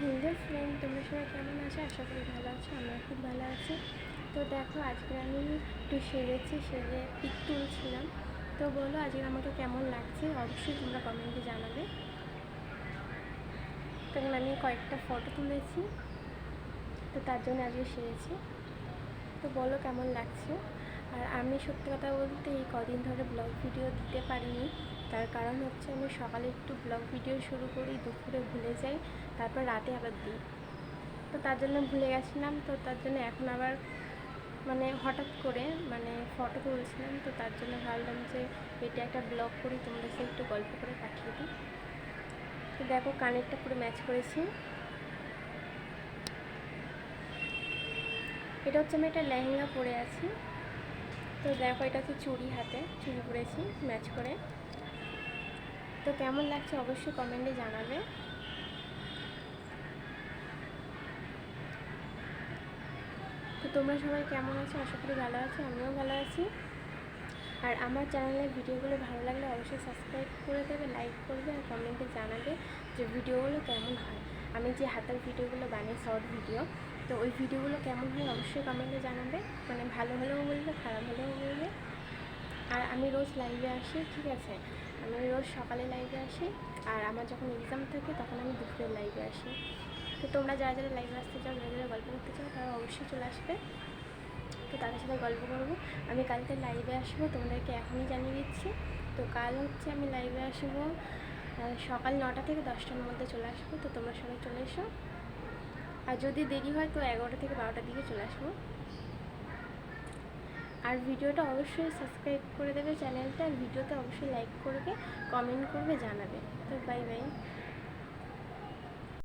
Hello friend, তোমরা সবাই কেমন আছো? আশা করি ভালো আছো আমরা খুব ভালো আছি। তো দেখো, আজকে আমি একটু সেরেছি, সেরে পিক তুলছিলাম তো বলো, আজকে আমাকে কেমন লাগছে? অবশ্যই তোমরা কমেন্টে জানাবে। তখন আমি কয়েকটা ফটো তুলেছি। তো তার জন্য আজকে সেরেছি। তো বলো, কেমন লাগছে? আর আমি সত্যি কথা বলতে এই কদিন ধরে ব্লগ ভিডিও দিতে পারিনি। তার কারণ হচ্ছে আমি সকালে একটু ব্লগ ভিডিও শুরু করি, দুপুরে ভুলে যাই, তারপর রাতে আবার দিই। তো তার জন্য ভুলে গেছিলাম, তো তার জন্য এখন আবার মানে হঠাৎ করে মানে ফটো তুলছিলাম, তো তার জন্য ভাবলাম যে এটা একটা ব্লগ করি তোমরা সে একটু গল্প করে পাঠিয়ে দিই। তো দেখো, কানেরটা পুরো ম্যাচ করেছি। এটা হচ্ছে আমি একটা লেহেঙ্গা পরে আছি। তো দেখো, এটা হচ্ছে চুড়ি হাতে। চুড়ি পরেছি, ম্যাচ করে। তো কেমন লাগছে অবশ্যই কমেন্টে জানাবে। তো তোমরা সবাই কেমন আছো? আশা করি ভালো আছো, আমিও ভালো আছি। আর আমার চ্যানেলের ভিডিওগুলো ভালো লাগলে অবশ্যই সাবস্ক্রাইব করে দেবে, লাইক করবে আর কমেন্টে জানাবে যে ভিডিওগুলো কেমন হয়। আমি যে হাতের ভিডিওগুলো বানিয়ে শর্ট ভিডিও তো ওই ভিডিওগুলো কেমন হয় অবশ্যই কমেন্টে জানাবে। মানে ভালো হলেও বলবে, খারাপ হলেও বলবে। আর আমি রোজ লাইভে আসি, ঠিক আছে? আমি রোজ সকালে লাইভে আসি, আর আমার যখন এক্সাম থাকে তখন আমি দুপুরে লাইভে আসি। তো তোমরা যারা যারা লাইভে আসতে চাও, যারা যারা গল্প করতে চাও, তারা অবশ্যই চলে আসবে। তো তাদের সাথে গল্প করব। আমি কালকে লাইভে আসব, তোমাদেরকে এখনই জানিয়ে দিচ্ছি। তো কাল হচ্ছে আমি লাইভে আসব সকাল নটা থেকে দশটার মধ্যে চলে আসব, তো তোমরা সবাই চলে এসো। আর যদি দেরি হয় তো এগারোটা থেকে বারোটার দিকে চলে আসব। আর ভিডিওটা অবশ্যই সাবস্ক্রাইব করে দেবে চ্যানেলটা, আর ভিডিওতে অবশ্যই লাইক করবে কমেন্ট করবে, জানাবে। তো বাই বাই